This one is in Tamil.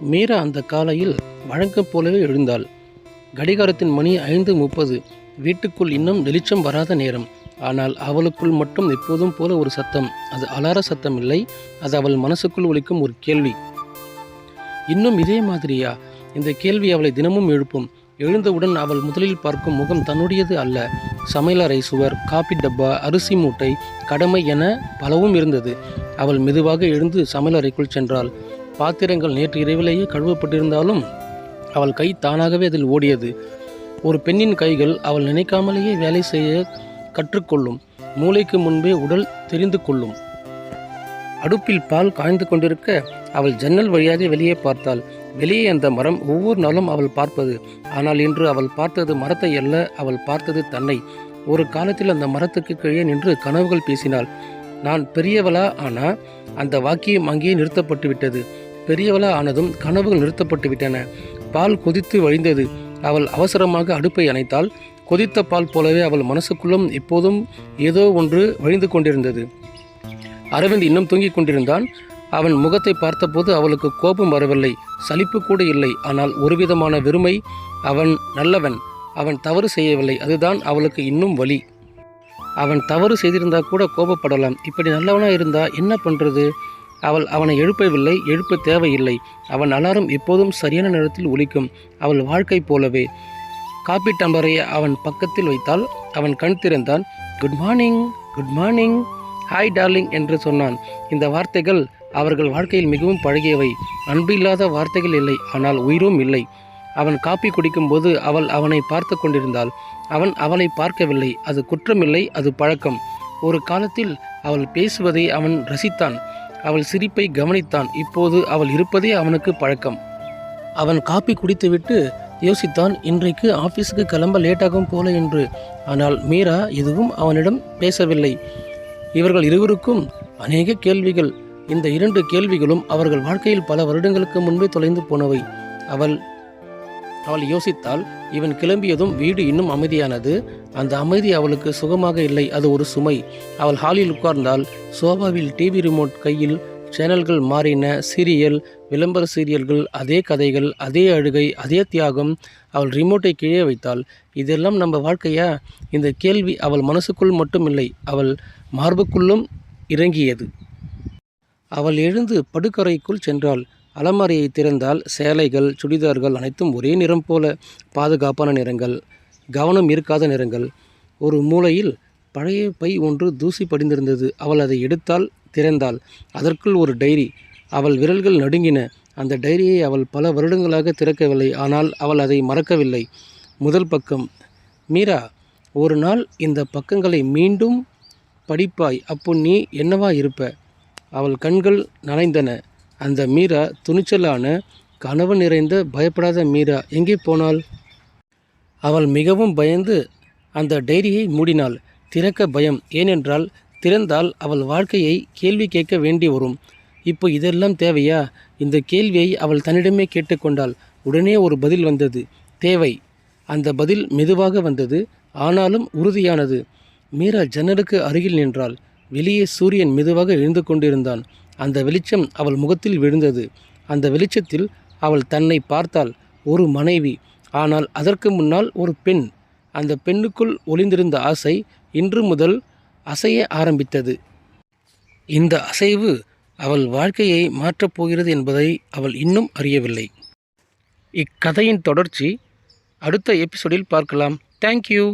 மீரா அந்த காலையில் வழக்கம் போலவே எழுந்தாள். கடிகாரத்தின் மணி ஐந்து முப்பது. வீட்டுக்குள் இன்னும் வெளிச்சம் வராத நேரம். ஆனால் அவளுக்குள் மட்டும் எப்போதும் போல ஒரு சத்தம். அது அலார சத்தம் இல்லை அது அவள் மனசுக்குள் ஒழிக்கும் ஒரு கேள்வி. இன்னும் இதே மாதிரியா? இந்த கேள்வி அவளை தினமும் எழுப்பும். எழுந்தவுடன் அவள் முதலில் பார்க்கும் முகம் தன்னுடையது அல்ல. சமையலறை சுவர் காப்பி டப்பா அரிசி மூட்டை கடமை என பலவும் இருந்தது. அவள் மெதுவாக எழுந்து சமையலறைக்குள் சென்றாள். பாத்திரங்கள் நேற்று இரவிலேயே கழுவப்பட்டிருந்தாலும் அவள் கை தானாகவே அதில் ஓடியது. ஒரு பெண்ணின் கைகள் அவள் நினைக்காமலேயே வேலை செய்ய கற்றுக்கொள்ளும். மூளைக்கு முன்பே உடல் தெரிந்து கொள்ளும். அடுப்பில் பால் காய்ந்து கொண்டிருக்க அவள் ஜன்னல் வழியாக வெளியே பார்த்தாள். வெளியே அந்த மரம் ஒவ்வொரு நாளும் அவள் பார்ப்பது. ஆனால் இன்று அவள் பார்த்தது மரத்தை அல்ல அவள் பார்த்தது தன்னை. ஒரு காலத்தில் அந்த மரத்துக்கு கீழே நின்று கனவுகள் பேசினாள். நான் பெரியவளா ஆனால் அந்த வாக்கியம் அங்கேயே நிறுத்தப்பட்டு விட்டது பெரியவளா ஆனதும் கனவுகள் நிறுத்தப்பட்டு விட்டன பால் கொதித்து வழிந்தது. அவள் அவசரமாக அடுப்பை அணைத்தால் கொதித்த பால் போலவே அவள் மனசுக்குள்ளும் இப்போதும் ஏதோ ஒன்று வழிந்து கொண்டிருந்தது. அரவிந்த் இன்னும் தூங்கிக் கொண்டிருந்தான். அவன் முகத்தை பார்த்தபோது அவளுக்கு கோபம் வரவில்லை. சலிப்பு கூட இல்லை. ஆனால் ஒருவிதமான வெறுமை. அவன் நல்லவன். அவன் தவறு செய்யவில்லை. அதுதான் அவளுக்கு இன்னும் வலி. அவன் தவறு செய்திருந்தால் கூட கோபப்படலாம். இப்படி நல்லவனாக இருந்தால் என்ன பண்ணுறது அவள் அவனை எழுப்பவில்லை எழுப்ப தேவையில்லை. அவன் அலாரம் எப்போதும் சரியான நேரத்தில் ஒலிக்கும். அவள் வாழ்க்கை போலவே. காப்பி டம்பரை அவன் பக்கத்தில் வைத்தால் அவன் கண் திறந்தான் good morning good morning hi darling என்று சொன்னான். இந்த வார்த்தைகள் அவர்கள் வாழ்க்கையில் மிகவும் பழகியவை. அன்பு இல்லாத வார்த்தைகள் இல்லை. ஆனால் உயிரும் இல்லை. அவன் காப்பி குடிக்கும்போது அவள் அவனை பார்த்து கொண்டிருந்தாள். அவன் அவளை பார்க்கவில்லை. அது குற்றமில்லை அது பழக்கம். ஒரு காலத்தில் அவள் பேசுவதை அவன் ரசித்தான். அவள் சிரிப்பை கவனித்தான். இப்போது அவள் இருப்பதே அவனுக்கு பழக்கம். அவன் காப்பி குடித்துவிட்டு யோசித்தான் இன்றைக்கு ஆபீஸுக்கு கிளம்ப லேட்டாகும் போல என்று. ஆனால் மீரா எதுவும் அவனிடம் பேசவில்லை. இவர்கள் இருவருக்கும் அநேக கேள்விகள். இந்த இரண்டு கேள்விகளும் அவர்கள் வாழ்க்கையில் பல வருடங்களுக்கு முன்பே தொலைந்து போனவை. அவள் அவள் யோசித்தாள் இவன் கிளம்பியதும் வீடு இன்னும் அமைதியானது. அந்த அமைதி அவளுக்கு சுகமாக இல்லை அது ஒரு சுமை. அவள் ஹாலில் உட்கார்ந்தால் சோபாவில் டிவி ரிமோட் கையில் சேனல்கள் மாறின சீரியல் விளம்பர சீரியல்கள் அதே கதைகள் அதே அழுகை அதே தியாகம். அவள் ரிமோட்டை கீழே வைத்தாள். இதெல்லாம் நம்ம வாழ்க்கையா? இந்த கேள்வி அவள் மனசுக்குள் மட்டும் இல்லை அவள் மார்புக்குள்ளும் இறங்கியது. அவள் எழுந்து படுக்கறைக்குள் சென்றாள். அலமாரியை திறந்தால் சேலைகள் சுடிதார்கள் அனைத்தும் ஒரே நிறம் போல பாதுகாப்பான நிறங்கள் கவனம் இருக்காத நிறங்கள். ஒரு மூலையில் பழைய பை ஒன்று தூசி படிந்திருந்தது. அவள் அதை எடுத்தால் திறந்தாள். அதற்குள் ஒரு டைரி. அவள் விரல்கள் நடுங்கின. அந்த டைரியை அவள் பல வருடங்களாக திறக்கவில்லை. ஆனால் அவள் அதை மறக்கவில்லை. முதல் பக்கம். மீரா ஒரு நாள் இந்த பக்கங்களை மீண்டும் படிப்பாய். அப்போ நீ என்னவா இருப்ப? அவள் கண்கள் நனைந்தன. அந்த மீரா துணிச்சலான கனவு நிறைந்த பயப்படாத மீரா எங்கே போனாள்? அவள் மிகவும் பயந்து அந்த டைரியை மூடினாள். திறக்க பயம். ஏனென்றால் திறந்தால் அவள் வாழ்க்கையை கேள்வி கேட்க வேண்டி வரும். இப்போ இதெல்லாம் தேவையா? இந்த கேள்வியை அவள் தன்னிடமே கேட்டுக்கொண்டாள். உடனே ஒரு பதில் வந்தது. தேவை. அந்த பதில் மெதுவாக வந்தது. ஆனாலும் உறுதியானது. மீரா ஜன்னலுக்கு அருகில் நின்றாள். வெளியே சூரியன் மெதுவாக எழுந்து கொண்டிருந்தான். அந்த வெளிச்சம் அவள் முகத்தில் விழுந்தது. அந்த வெளிச்சத்தில் அவள் தன்னை பார்த்தாள் ஒரு மனைவி ஆனால் அதற்கு முன்னால் ஒரு பெண். அந்த பெண்ணுக்குள் ஒளிந்திருந்த ஆசை இன்று முதல் அசைய ஆரம்பித்தது. இந்த அசைவு அவள் வாழ்க்கையை மாற்றப் போகிறது என்பதை அவள் இன்னும் அறியவில்லை. இக்கதையின் தொடர்ச்சி அடுத்த எபிசோடில் பார்க்கலாம். தேங்க்யூ